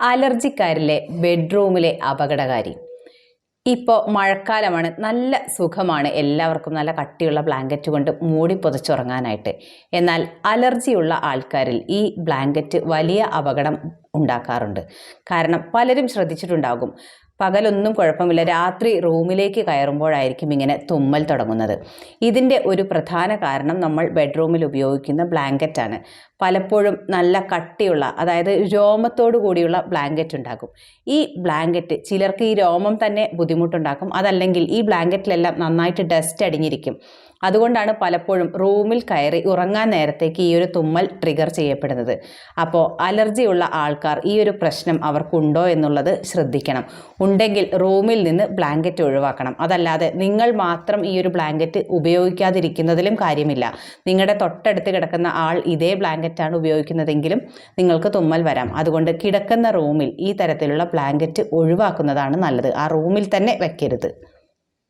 അലർജിക്കാരിലെ ബെഡ്റൂമിലെ അപകടകാരി. ഇപ്പോൾ മഴക്കാലമാണ്. നല്ല സുഖമാണ്. എല്ലാവർക്കും നല്ല കട്ടിയുള്ള ബ്ലാങ്കറ്റ് കൊണ്ട് മൂടി പുതച്ചുറങ്ങാനായിട്ട്. എന്നാൽ അലർജിയുള്ള ആൾക്കാരിൽ ഈ ബ്ലാങ്കറ്റ് വലിയ അപകടം ഉണ്ടാക്കാറുണ്ട്. കാരണം പലരും ശ്രദ്ധിച്ചിട്ടുണ്ടാകും. പകലൊന്നും കുഴപ്പമില്ല. രാത്രി റൂമിലേക്ക് കയറുമ്പോഴായിരിക്കും ഇങ്ങനെ തുമ്മൽ തുടങ്ങുന്നത്. ഇതിന്റെ ഒരു പ്രധാന കാരണം നമ്മൾ ബെഡ്റൂമിൽ ഉപയോഗിക്കുന്ന ബ്ലാങ്കറ്റാണ്. പലപ്പോഴും നല്ല കട്ടിയുള്ള അതായത് രോമത്തോടു കൂടിയുള്ള ബ്ലാങ്കറ്റ് ഉണ്ടാകും ഈ ബ്ലാങ്കറ്റ് ചിലർക്ക് ഈ രോമം തന്നെ ബുദ്ധിമുട്ടുണ്ടാക്കും. അതല്ലെങ്കിൽ ഈ ബ്ലാങ്കറ്റിലെല്ലാം നന്നായിട്ട് ഡസ്റ്റ് അടിഞ്ഞിരിക്കും. അതുകൊണ്ടാണ് പലപ്പോഴും റൂമിൽ കയറി ഉറങ്ങാൻ നേരത്തേക്ക് ഈ ഒരു തുമ്മൽ ട്രിഗർ ചെയ്യപ്പെടുന്നത്. അപ്പോൾ അലർജിയുള്ള ആൾക്കാർ ഈ ഒരു പ്രശ്നം അവർക്കുണ്ടോ എന്നുള്ളത് ശ്രദ്ധിക്കണം. ഉണ്ടെങ്കിൽ റൂമിൽ നിന്ന് ബ്ലാങ്കറ്റ് ഒഴിവാക്കണം. അതല്ലാതെ നിങ്ങൾ മാത്രം ഈ ഒരു ബ്ലാങ്കറ്റ് ഉപയോഗിക്കാതിരിക്കുന്നതിലും കാര്യമില്ല. നിങ്ങളുടെ തൊട്ടടുത്ത് കിടക്കുന്ന ആൾ ഇതേ ബ്ലാങ്കറ്റാണ് ഉപയോഗിക്കുന്നതെങ്കിലും നിങ്ങൾക്ക് തുമ്മൽ വരാം. അതുകൊണ്ട് കിടക്കുന്ന റൂമിൽ ഈ തരത്തിലുള്ള ബ്ലാങ്കറ്റ് ഒഴിവാക്കുന്നതാണ് നല്ലത്. ആ റൂമിൽ തന്നെ വെക്കരുത്.